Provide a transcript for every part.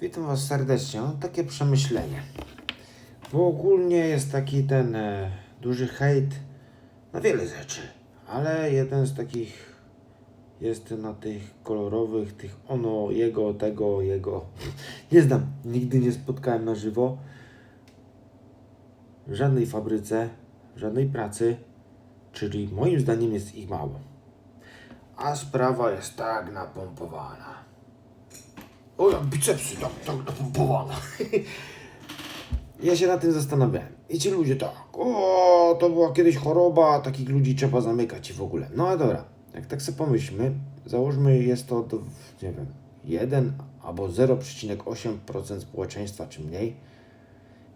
Witam Was serdecznie. Takie przemyślenie. Bo ogólnie jest taki ten e, duży hejt na wiele rzeczy, ale jeden z takich jest na tych kolorowych, tych ono, jego, tego, jego. Nie znam, nigdy nie spotkałem na żywo. W żadnej fabryce, w żadnej pracy, czyli moim zdaniem jest ich mało. A sprawa jest tak napompowana. O, bicepsy tak, tak napompowana. ja się nad tym zastanawiałem. I ci ludzie tak, o, to była kiedyś choroba, takich ludzi trzeba zamykać i w ogóle. No ale dobra, jak tak sobie pomyślmy, załóżmy jest to, nie wiem, 1 albo 0,8% społeczeństwa czy mniej.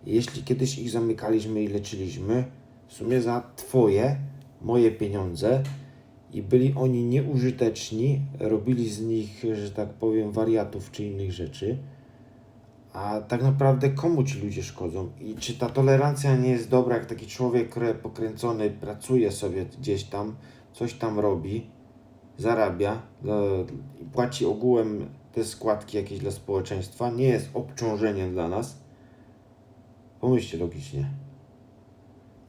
Jeśli kiedyś ich zamykaliśmy i leczyliśmy, w sumie za twoje, moje pieniądze i byli oni nieużyteczni, robili z nich, że tak powiem, wariatów czy innych rzeczy, a tak naprawdę komu ci ludzie szkodzą? I czy ta tolerancja nie jest dobra, jak taki człowiek pokręcony pracuje sobie gdzieś tam, coś tam robi, zarabia e, i płaci ogółem te składki jakieś dla społeczeństwa, nie jest obciążeniem dla nas? Pomyślcie logicznie.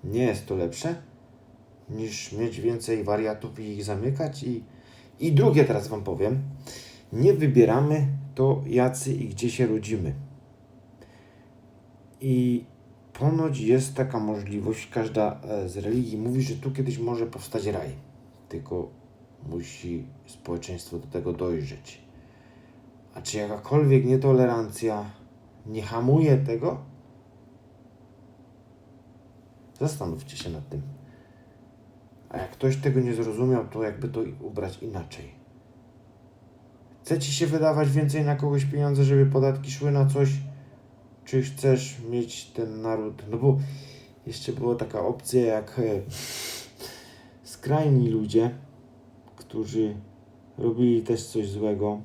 Nie jest to lepsze? Niż mieć więcej wariatów i ich zamykać. I, I drugie teraz Wam powiem. Nie wybieramy to, jacy i gdzie się rodzimy. I ponoć jest taka możliwość, każda e, z religii mówi, że tu kiedyś może powstać raj. Tylko musi społeczeństwo do tego dojrzeć. A czy jakakolwiek nietolerancja nie hamuje tego? Zastanówcie się nad tym. A jak ktoś tego nie zrozumiał, to jakby to ubrać inaczej. Chce ci się wydawać więcej na kogoś pieniądze, żeby podatki szły na coś, czy chcesz mieć ten naród? No bo jeszcze była taka opcja jak e, skrajni ludzie, którzy robili też coś złego,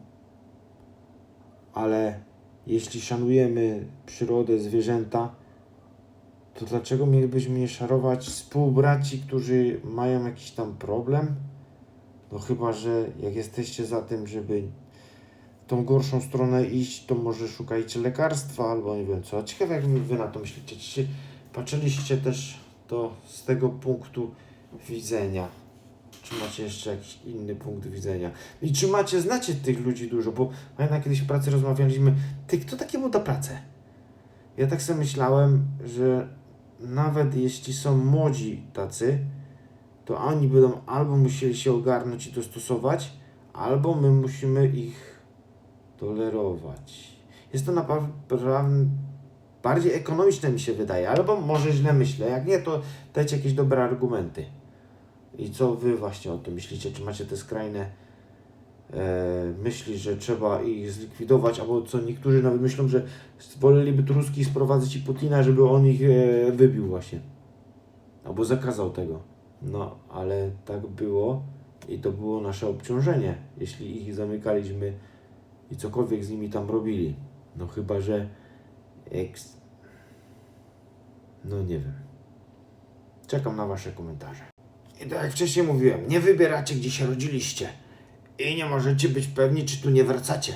ale jeśli szanujemy przyrodę, zwierzęta, to dlaczego mielibyśmy nie szarować współbraci, którzy mają jakiś tam problem? No chyba, że jak jesteście za tym, żeby tą gorszą stronę iść, to może szukajcie lekarstwa albo nie wiem co. Ciekawe jak wy na to myślicie. Czy patrzyliście też to z tego punktu widzenia? Czy macie jeszcze jakiś inny punkt widzenia? I czy macie, znacie tych ludzi dużo? Bo pamiętam kiedyś w pracy rozmawialiśmy, ty, kto takiemu da pracę? Ja tak sobie myślałem, że nawet jeśli są młodzi tacy, to oni będą albo musieli się ogarnąć i dostosować, albo my musimy ich tolerować. Jest to naprawdę bardziej ekonomiczne mi się wydaje, albo może źle myślę. Jak nie, to dajcie jakieś dobre argumenty. I co wy właśnie o tym myślicie? Czy macie te skrajne myśli, że trzeba ich zlikwidować, albo co niektórzy nawet myślą, że woleliby tu ruskich sprowadzić i Putina, żeby on ich e, wybił właśnie. Albo zakazał tego. No, ale tak było i to było nasze obciążenie, jeśli ich zamykaliśmy i cokolwiek z nimi tam robili. No chyba, że eks... No nie wiem. Czekam na wasze komentarze. I tak jak wcześniej mówiłem, nie wybieracie gdzie się rodziliście i nie możecie być pewni, czy tu nie wracacie.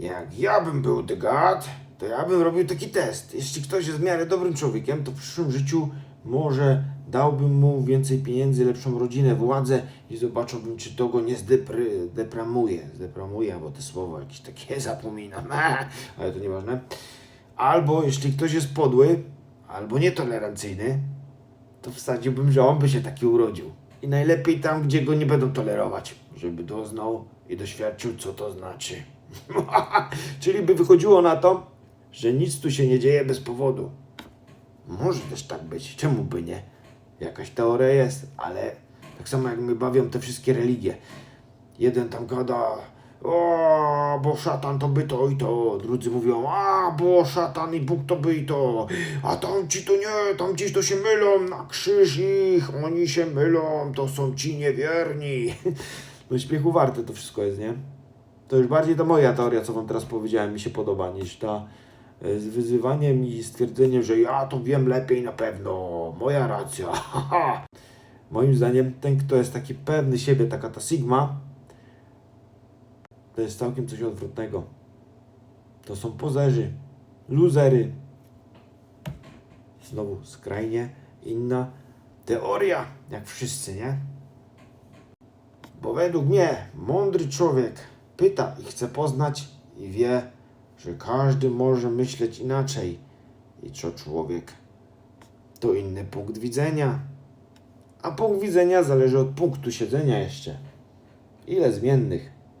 Jak ja bym był The God, to ja bym robił taki test. Jeśli ktoś jest w miarę dobrym człowiekiem, to w przyszłym życiu może dałbym mu więcej pieniędzy, lepszą rodzinę, władzę i zobaczyłbym, czy to go nie zdepramuje. Zdepramuje, bo te słowo jakieś takie zapominam, ale to nieważne. Albo jeśli ktoś jest podły, albo nietolerancyjny, to wsadziłbym, że on by się taki urodził. I najlepiej tam, gdzie go nie będą tolerować, żeby doznał i doświadczył, co to znaczy. Czyli by wychodziło na to, że nic tu się nie dzieje bez powodu. Może też tak być, czemu by nie? Jakaś teoria jest, ale tak samo jak mnie bawią te wszystkie religie. Jeden tam gada, o, bo szatan to by to i to. Drudzy mówią, a, bo szatan i Bóg to by i to. A tamci to nie, tamci to się mylą, na krzyż ich, oni się mylą, to są ci niewierni. No śmiechu warte to wszystko jest, nie? To już bardziej to moja teoria, co wam teraz powiedziałem, mi się podoba, niż ta e, z wyzywaniem i stwierdzeniem, że ja to wiem lepiej na pewno, moja racja. Moim zdaniem ten, kto jest taki pewny siebie, taka ta Sigma, to jest całkiem coś odwrotnego. to są pozerzy, luzery. Znowu skrajnie inna teoria, jak wszyscy, nie? Bo według mnie mądry człowiek pyta i chce poznać i wie, że każdy może myśleć inaczej i co człowiek to inny punkt widzenia. A punkt widzenia zależy od punktu siedzenia jeszcze. Ile zmiennych?